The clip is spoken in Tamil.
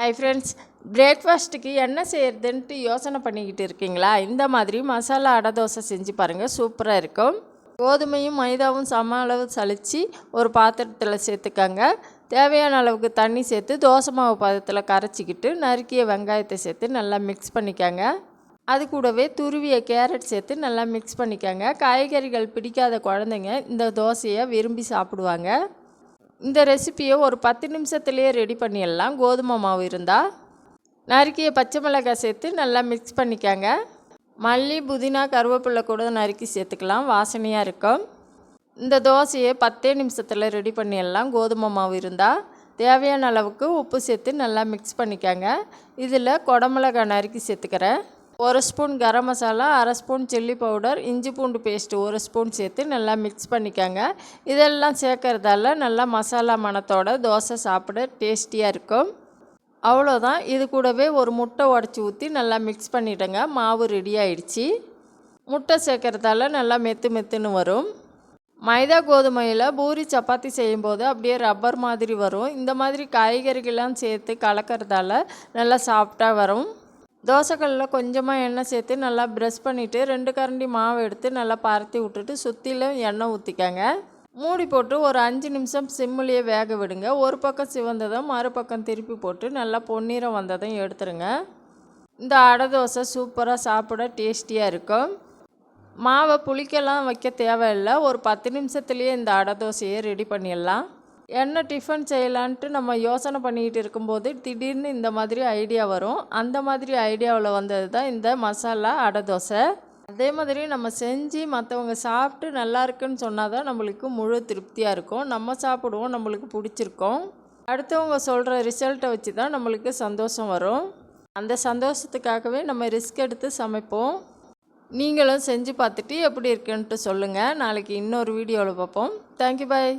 ஹை ஃப்ரெண்ட்ஸ் பிரேக்ஃபாஸ்ட்டுக்கு என்ன செய்யறதுன்ட்டு யோசனை பண்ணிக்கிட்டு இருக்கீங்களா? இந்த மாதிரி மசாலா அடை தோசை செஞ்சு பாருங்கள் சூப்பராக இருக்கும். கோதுமையும் மைதாவும் சம அளவு சலித்து ஒரு பாத்திரத்தில் சேர்த்துக்கங்க. தேவையான அளவுக்கு தண்ணி சேர்த்து தோசை மாவு பதத்தில் கரைச்சிக்கிட்டு நறுக்கிய வெங்காயத்தை சேர்த்து நல்லா மிக்ஸ் பண்ணிக்கங்க. அது கூடவே துருவிய கேரட் சேர்த்து நல்லா மிக்ஸ் பண்ணிக்கங்க. காய்கறிகள் பிடிக்காத குழந்தைங்க இந்த தோசையை விரும்பி சாப்பிடுவாங்க. இந்த ரெசிப்பியை ஒரு பத்து நிமிஷத்துலேயே ரெடி பண்ணிடலாம். கோதுமை மாவு இருந்தால் நறுக்கிய பச்சை மிளகாய் சேர்த்து நல்லா மிக்ஸ் பண்ணிக்கங்க. மல்லி புதினா கருவேப்பிலை கூட நறுக்கி சேர்த்துக்கலாம். வாசனையாக இருக்கும். இந்த தோசையை பத்தே நிமிஷத்தில் ரெடி பண்ணிடலாம். கோதுமை மாவு இருந்தால் தேவையான அளவுக்கு உப்பு சேர்த்து நல்லா மிக்ஸ் பண்ணிக்கங்க. இதில் குடமிளகாய் நறுக்கி சேர்த்துக்கிறேன். ஒரு ஸ்பூன் கரம் மசாலா அரை ஸ்பூன் சில்லி பவுடர் இஞ்சி பூண்டு பேஸ்ட்டு ஒரு ஸ்பூன் சேர்த்து நல்லா மிக்ஸ் பண்ணிக்கோங்க. இதெல்லாம் சேர்க்கறதால நல்லா மசாலா மணத்தோட தோசை சாப்பிட டேஸ்டியாக இருக்கும். அவ்வளோதான். இது கூடவே ஒரு முட்டை உடச்சி ஊற்றி நல்லா மிக்ஸ் பண்ணிவிடுங்க மாவு ரெடி ஆயிடுச்சு. முட்டை சேர்க்கறதால நல்லா மெத்து மெத்துன்னு வரும். மைதா கோதுமையில் பூரி சப்பாத்தி செய்யும்போது அப்படியே ரப்பர் மாதிரி வரும். இந்த மாதிரி காய்கறிகள்லாம் சேர்த்து கலக்கிறதால நல்லா சாஃப்டாக வரும். தோசைக்கல்லில் கொஞ்சமாக எண்ணெய் சேர்த்து நல்லா ப்ரெஷ் பண்ணிவிட்டு ரெண்டு கரண்டி மாவு எடுத்து நல்லா பரத்தி விட்டுட்டு சுற்றிலும் எண்ணெய் ஊற்றிக்கங்க மூடி போட்டு ஒரு அஞ்சு நிமிஷம் சிம்முலேயே வேக விடுங்க. ஒரு பக்கம் சிவந்ததும் மறுபக்கம் திருப்பி போட்டு நல்லா பொன்னிறம் வந்ததும் எடுத்துருங்க. இந்த அடை தோசை சூப்பராக சாப்பிட டேஸ்டியாக இருக்கும். மாவை புளிக்கெல்லாம் வைக்க தேவையில்லை. ஒரு பத்து நிமிஷத்துலேயே இந்த அடை தோசையை ரெடி பண்ணிடலாம். என்ன டிஃபன் செய்யலான்ட்டு நம்ம யோசனை பண்ணிக்கிட்டு இருக்கும்போது திடீர்னு இந்த மாதிரி ஐடியா வரும். அந்த மாதிரி ஐடியாவில் வந்தது தான் இந்த மசாலா அடை தோசை. அதே மாதிரி நம்ம செஞ்சு மற்றவங்க சாப்பிட்டு நல்லா இருக்குன்னு சொன்னால் தான் நம்மளுக்கு முழு திருப்தியாக இருக்கும். நம்ம சாப்பிடுவோம் நம்மளுக்கு பிடிச்சிருக்கோம். அடுத்தவங்க சொல்கிற ரிசல்ட்டை வச்சு தான் நம்மளுக்கு சந்தோஷம் வரும். அந்த சந்தோஷத்துக்காகவே நம்ம ரிஸ்க் எடுத்து சமைப்போம். நீங்களும் செஞ்சு பார்த்துட்டு எப்படி இருக்குன்ட்டு சொல்லுங்கள் நாளைக்கு இன்னொரு வீடியோவில் பார்ப்போம். Thank you bye